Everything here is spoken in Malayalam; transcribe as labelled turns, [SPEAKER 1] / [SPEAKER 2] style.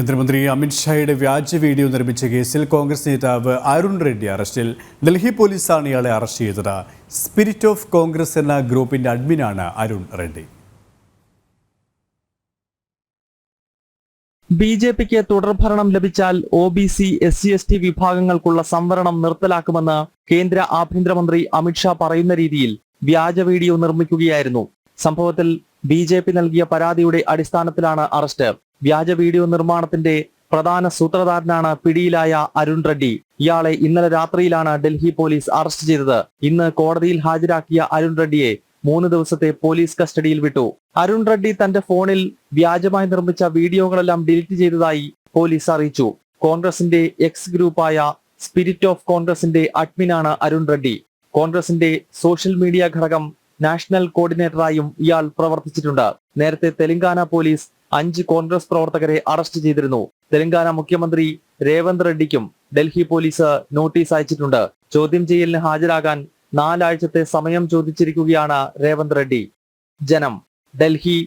[SPEAKER 1] കേന്ദ്രമന്ത്രി അമിത്ഷായുടെ വ്യാജ വീഡിയോ നിർമ്മിച്ച കേസിൽ കോൺഗ്രസ് നേതാവ് അരുൺ റെഡ്ഡി അറസ്റ്റിൽ ഡൽഹി പോലീസാണ് ഇയാളെ അറസ്റ്റ് ചെയ്തത്. സ്പിരിറ്റ് ഓഫ് കോൺഗ്രസ് എന്ന ഗ്രൂപ്പിന്റെ അഡ്മിനാണ് അരുൺ റെഡ്ഡി.
[SPEAKER 2] ബി ജെ പിക്ക് തുടർഭരണം ലഭിച്ചാൽ O B C S C S T വിഭാഗങ്ങൾക്കുള്ള സംവരണം നിർത്തലാക്കുമെന്ന് കേന്ദ്ര ആഭ്യന്തരമന്ത്രി അമിത്ഷാ പറയുന്ന രീതിയിൽ വ്യാജ വീഡിയോ നിർമ്മിക്കുകയായിരുന്നു. സംഭവത്തിൽ ബി ജെ പി നൽകിയ പരാതിയുടെ അടിസ്ഥാനത്തിലാണ് അറസ്റ്റ്. വ്യാജ വീഡിയോ നിർമ്മാണത്തിന്റെ പ്രധാന സൂത്രധാരനാണ് പിടിയിലായ അരുൺ റെഡ്ഡി. ഇയാളെ ഇന്നലെ രാത്രിയിലാണ് ഡൽഹി പോലീസ് അറസ്റ്റ് ചെയ്തത്. ഇന്ന് കോടതിയിൽ ഹാജരാക്കിയ അരുൺ റെഡ്ഡിയെ മൂന്ന് ദിവസത്തെ പോലീസ് കസ്റ്റഡിയിൽ വിട്ടു. അരുൺ റെഡ്ഡി തന്റെ ഫോണിൽ വ്യാജമായി നിർമ്മിച്ച വീഡിയോകളെല്ലാം ഡിലീറ്റ് ചെയ്തതായി പോലീസ് അറിയിച്ചു. കോൺഗ്രസിന്റെ എക്സ് ഗ്രൂപ്പായ സ്പിരിറ്റ് ഓഫ് കോൺഗ്രസിന്റെ അഡ്മിനാണ് അരുൺ റെഡ്ഡി. കോൺഗ്രസിന്റെ സോഷ്യൽ മീഡിയ ഘടകം നാഷണൽ കോർഡിനേറ്ററായും ഇയാൾ പ്രവർത്തിച്ചിട്ടുണ്ട്. നേരത്തെ തെലങ്കാന പോലീസ് അഞ്ച് കോൺഗ്രസ് പ്രവർത്തകരെ അറസ്റ്റ് ചെയ്തിരുന്നു. തെലങ്കാന മുഖ്യമന്ത്രി രേവന്ത് റെഡ്ഡിക്കും ഡൽഹി പോലീസ് നോട്ടീസ് അയച്ചിട്ടുണ്ട്. ചോദ്യം ചെയ്യലിന് ഹാജരാകാൻ നാലാഴ്ചത്തെ സമയം ചോദിച്ചിരിക്കുകയാണ് രേവന്ത് റെഡ്ഡി. ജനം ഡൽഹി